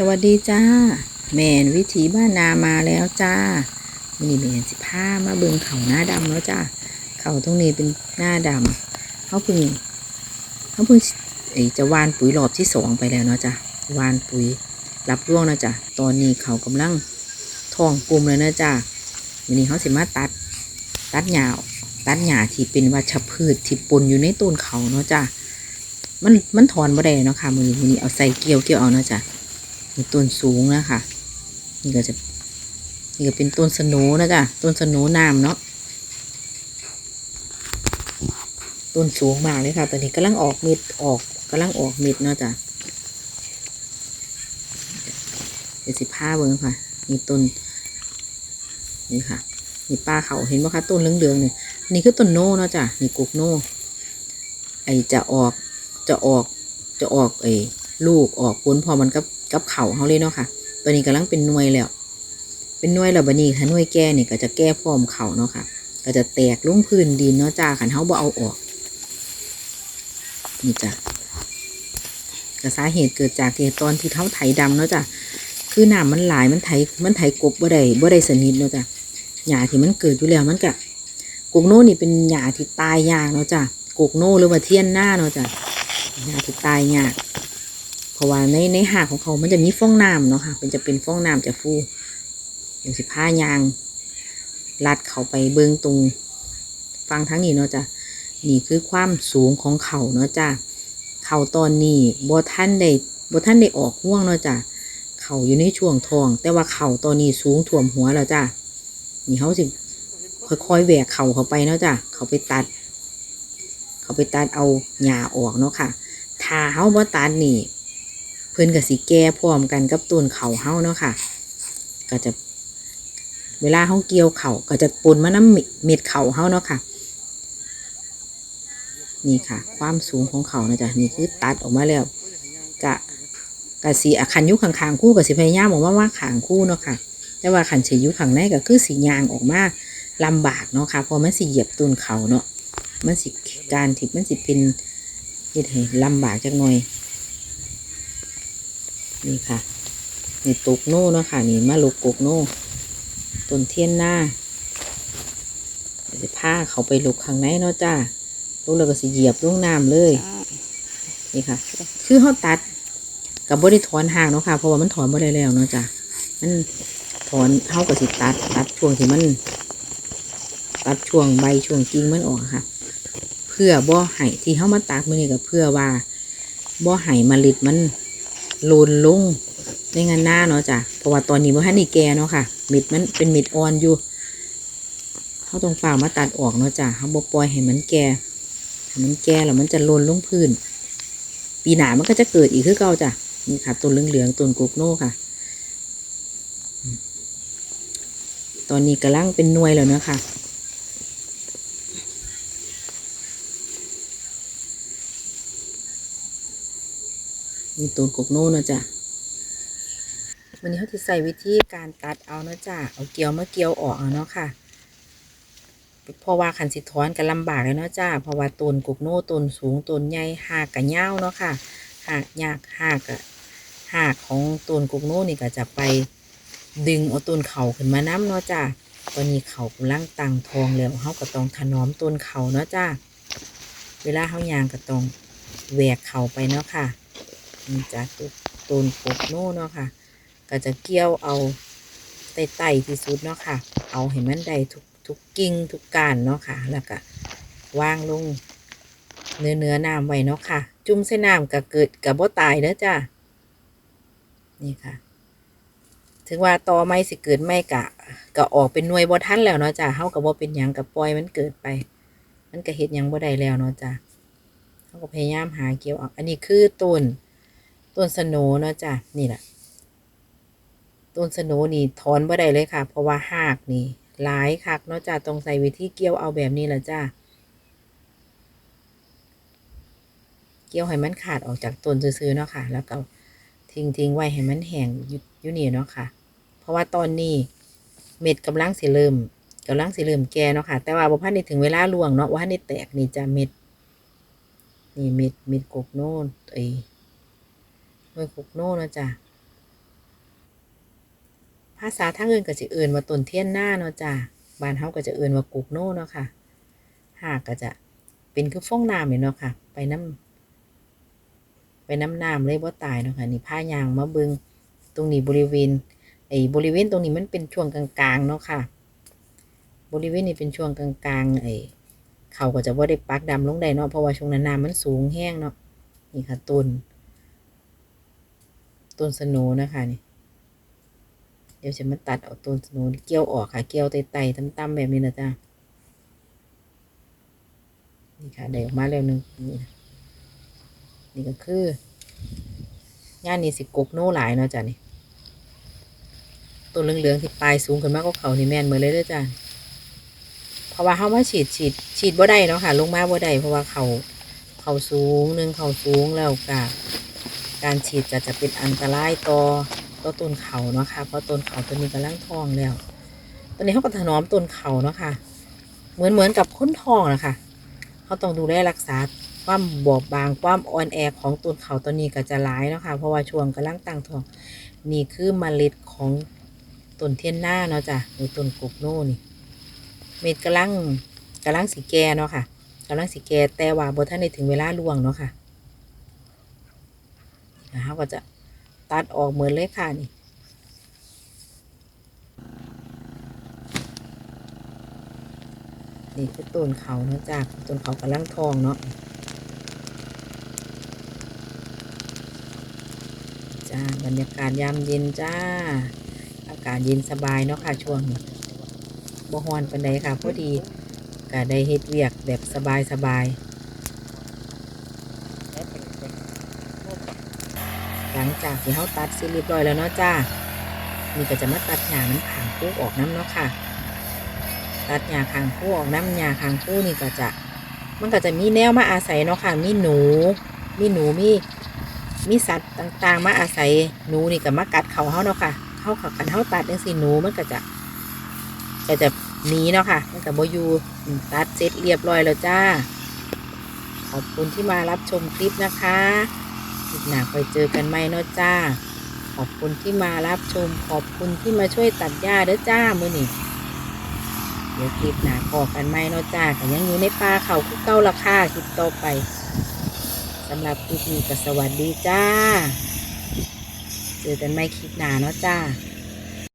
สวัสดีจ้า แมนวิถีบ้านนามาแล้วจ้ามินี่แมนสิผ้ามาเบิงเขาหน้าดำแล้วจ้าเขาตรงนี้เป็นหน้าดำเขาเพิ่งเขาเพิ่งจะวานปุ๋ยรอบที่สองไปแล้วเนาะจ้าวานปุ๋ยรับร่วงนะจ้าตอนนี้เขากำลังทองกลุ่มเลยนะจ้ามินี่เขาสิมาตัดตัดหญ้าตัดหญ้าที่เป็นวัชพืชที่ปนอยู่ในต้นเขาเนาะจ้ามันมันถอนบ่ได้เนาะค่ะมือนี้มือนี้เอาใส่เกี่ยวเกี่ยวเอาเนาะจ้า มีต้นสูงนะคะนี่ก็จะนี่ก็เป็นต้นสโหนะจ๊ะต้นสโหนน้ำเนาะต้นสูงมากเลยค่ะตอนนี้กำลังออกเม็ดออกกำลังออกเม็ดเนาะจ๊ะเดี๋ยวสิผ้าเบิ้งค่ะนี่ต้นนี่ค่ะนี่ป้าเขาเห็นไหมคะต้นเหลืองๆเนี่ยนี่คือต้นโน่เนาะจ้ะนี่กุกโน่ไอจะออกจะออกจะออกไอลูกออกผลพอมันกับ กับเข่าเขาเลยเนาะค่ะ ตัวนี้กำลังเป็นหน่วยแล้ว เป็นหน่วยแล้วบันี้ถ้าหน่วยแก่เนี่ยก็จะแก้พร้อมเข่าเนาะค่ะ ก็จะแตกลงพื้นดินเนาะจ้าขันเขาบ่เอาออก นี่จ้ะก็สาเหตุเกิดจากที่ตอนที่เท้าไถดำเนาะจ้ะ คือน้ำมันหลายมันไถมันไถกบบ่ได้บ่ได้สนิทเนาะจ้ะหญ้าที่มันเกิดอยู่แล้วมันก็กกโน่นี่เป็นหญ้าที่ตายยากเนาะจ้ะกกโน่หรือว่าเทียนหน้าเนาะจ้ะหญ้าที่ตายยาก เพราะว่าในในหาของเขามันจะมีฟองน้ำเนาะค่ะมันจะเป็นฟองน้ำจะฟูอย่างสิผ้ายางลัดเขาไปเบิ้งตรงฟังทั้งนี้เนาะจ้ะนี่คือความสูงของเขาเนาะจ้ะเขาตอนนี้บท่านได้บท่านได้ออกห่วงเนาะจ้ะเขาอยู่ในช่วงทอง แต่ว่าเขาตอนนี้สูงท่วมหัวแล้วจ้ะนี่เขาสิค่อยๆแหวกเขาเขาไปเนาะจ้ะเขาไปตัด เขาไปตัดเอาหญ้าออกเนาะค่ะถ้าเขาบ่ตัดนี่ พื่อนกับสีแก่พร้อมกันกับต้นเขาเฮาเนาะค่ะ ก็จะ เวลาเขาเกี่ยวเขาก็จะปนมาน้ำเม็ดเขาเฮาเนาะค่ะ นี่ค่ะ ความสูงของเขานะจ๊ะนี่คือตัดออกมาแล้วกะกะสีอคันยุขางคู่กับสีพยายามออกมาว่าขางคู่เนาะค่ะ แต่ว่าขันเฉยยุข้างในก็คือสียางออกมาลำบากเนาะค่ะเพราะมันสิเหยียบต้นเขาเนาะมันสิการที่มันสิเป็นเฮ็ดให้ลำบากจักหน่อย นี่ค่ะ นี่ตุกโน่เนาะค่ะ นี่มาลูกกกโน่ต้นเทียนหน้าเดี๋ยวจะพาเขาไปลูกข้างในเนาะจ้าลูกแล้วก็สิเหยียบลงน้ำเลย นี่ค่ะ คือเขาตัดกับบริถอนห่างเนาะค่ะ เพราะว่ามันถอนบ่ได้แล้วเนาะจ้ะมันถอนเขากับสิตัด ตัดช่วงที่มัน ตัดช่วงใบช่วงกิ่งมันออกค่ะ เพื่อบ่อไห่ที่เขามาตัดมือนี่ก็เพื่อว่าบ่อไห่มะลิดมัน โลนลงในงานหน้าเนาะจ้ะเพราะว่าตอนนี้มันให้นี่แกเนาะค่ะเม็ดมันเป็นเม็ดอ่อนอยู่เขาต้องฝ่ามาตัดออกเนาะจ้ะเขาบ่ปล่อยให้มันแก่ให้มันแก่แล้วมันจะโลนลงพื้น ปีหน้ามันก็จะเกิดอีกคือเก่าจ้ะนี่ค่ะต้นเหลืองๆต้นกุกโน่ค่ะ ตอนนี้กำลังเป็นนวยแล้วเนาะค่ะ มีต้นกกโน่เนาะจ้ะวันนี้เขาจะใส่วิธีการตัดเอาเนาะจ้ะเอาเกลียวมาเกลียวออกเอาเนาะค่ะเพราะว่าขันสิถอนกันลำบากเลยเนาะจ้าเพราะว่าต้นกุกโน่ต้นสูงต้นใหญ่หากกะเง่าเนาะค่ะหากยากหากกะหากของต้นกุกโน่นี่ก็จะไปดึงเอาต้นเข่าขึ้นมาน้ำเนาะจ้าตอนนี้เข่ากำลังตังทองแล้วเขาก็ต้องถนอมต้นเข่าเนาะจ้าเวลาเขายางก็ต้องแหวกเข่าไปเนาะค่ะ นี่จ้าต้นกุกโน่เนาะค่ะ ก็จะเกี่ยวเอาไต่ๆที่สุดเนาะค่ะ เอาให้มันได้ทุกทุกกิ่งทุกการเนาะค่ะ แล้วก็วางลงเนื้อเนื้อน้ำไว้เนาะค่ะ จุ่มใส่น้ำก็เกิดกับบ่ตายเด้อจ้านี่ค่ะ ถึงว่าตอไม่สิเกิดไม่กะก็ออกเป็นหน่วยบ่ทันแล้วเนาะจ้าเฮาก็บ่เป็นหยังกับปล่อยมันเกิดไป มันก็เฮ็ดหยังบ่ได้แล้วเนาะจ้าเฮาก็พยายามหาเกี่ยวเอาอันนี้คือต้น ต้นสโหนเนาะจ้านี่แหละต้นสโหนนี่ถอนบ่ได้เลยค่ะ เพราะว่าหากนี่หลายคักเนาะจ้าต้องใส่วิธีเกี่ยวเอาแบบนี้แหละจ้าเกี่ยวให้มันขาดออกจากต้นซื่อๆเนาะค่ะ แล้วก็ทิ้งทิ้งไว้ให้มันแห้งอยู่อยู่นี่เนาะค่ะ เพราะว่าตอนนี้เม็ดกำลังสิเริ่มกำลังสิเริ่มแก่เนาะค่ะ แต่ว่าบ่พันได้ถึงเวลาล่วงเนาะว่าได้แตกนี่จ้าเม็ดนี่เม็ดเม็ดกกโน่นไอ้ เม็ดกกโน่เนาะจ้าภาษาทางอื่นก็จะเอื่นว่าต้นเทียนหน้าเนาะจ้าบ้านเฮาก็จะเอื่นว่ากุกโน่เนาะค่ะ หากก็จะเป็นคือฟองน้ำเนาะค่ะ ไปน้ำไปน้ำน้ำเลยว่าตายเนาะค่ะนี่ผ้ายางมาบิงตรงนี้บริเวณไอ้บริเวณตรงนี้มันเป็นช่วงกลางๆเนาะค่ะ บริเวณนี้เป็นช่วงกลางๆไอ้เขาก็จะว่าได้ปักดำลงได้เนาะเพราะว่าช่วงนั้นน้ำมันสูงแห้งเนาะนี่ค่ะต้น ต้นสโนนะคะนี่ เดี๋ยวจะมาตัดเอาต้นสนว์เกี่ยวออกค่ะ เกี่ยวไต่ๆต่ำๆแบบนี้นะจ๊ะ นี่ค่ะได้ออกมาแล้วหนึ่งนี่นะนี่ก็คือย่านนี่สิกกโน่หลายเนาะจ้ะนี่ต้นเหลืองๆที่ปลายสูงขึ้นมากกว่าเขานี่แม่นเหมือนเลยเด้อจ้ะเพราะว่าเขามาฉีดฉีดฉีดบ่ได้เนาะค่ะ ลงมาบ่ได้เพราะว่าเขาเขาสูงหนึ่งเขาสูงแล้วก็ การฉีดจะจะเป็นอันตรายต่อก็ต้นเขาเนาะค่ะเพราะต้นเขาตัวนี้กำลังทองแล้ว ตอนนี้เขาก็ถนอมต้นเขาเนาะค่ะ เหมือนเหมือนกับค้นทองนะคะเขาต้องดูแลรักษาความบอบบางความอ่อนแอของต้นเขาตัวนี้ก็จะร้ายเนาะค่ะเพราะว่าช่วงกำลังตั้งทองนี่คือเมล็ดของต้นเทียนหน้าเนาะจ้ะหรือต้นกกโน่นี่เม็ดกำลังกำลังสีแก่เนาะค่ะกำลังสีแก่แต่ว่าบ่ท่านได้ถึงเวลาล่วงเนาะค่ะ แล้วเขาก็จะตัดออกเหมือนเลยค่ะนี่นี่คือต้นเขาเนาะจ้าต้นเขากำลังทองเนาะจ้าบรรยากาศยามเย็นจ้า อากาศเย็นสบายเนาะค่ะช่วงนี้บ่ฮอนปานใดค่ะพอดีก็ได้เฮ็ดเวียกแบบสบายสบาย หลังจากที่เขาตัดเสร็จเรียบร้อยแล้วเนาะจ้านี่ก็จะมาตัดหญ้าน้ำขางคู่ออกน้ำเนาะค่ะ ตัดหญ้าคางคู่ออกน้ำหญ้าคางคู่นี่ก็จะมันก็จะมีแนวมาอาศัยเนาะค่ะ มีหนู มีหนู มี มีสัตว์ต่างๆ มาอาศัย หนูนี่ก็มากัดเขาเฮาเนาะค่ะ เขาเขากันเฮาตัดจังซี่หนูมันก็จะก็จะหนีเนาะค่ะ มันก็บ่อยู่ตัดเสร็จเรียบร้อยแล้วจ้า ขอบคุณที่มารับชมคลิปนะคะ คลิปหน้าคอยเจอกันไหมเนาะจ้า ขอบคุณที่มารับชม ขอบคุณที่มาช่วยตัดหญ้าเด้อจ้ามือนี่เดี๋ยวคลิปหน้าพอกันไหมเนาะจ้าก็ยังอยู่ในป่าเขาคือเก้าราคาคลิปต่อไปสำหรับคลิปนี้ก็สวัสดีจ้า เจอกันไหมคลิปหน้าเนาะจ้า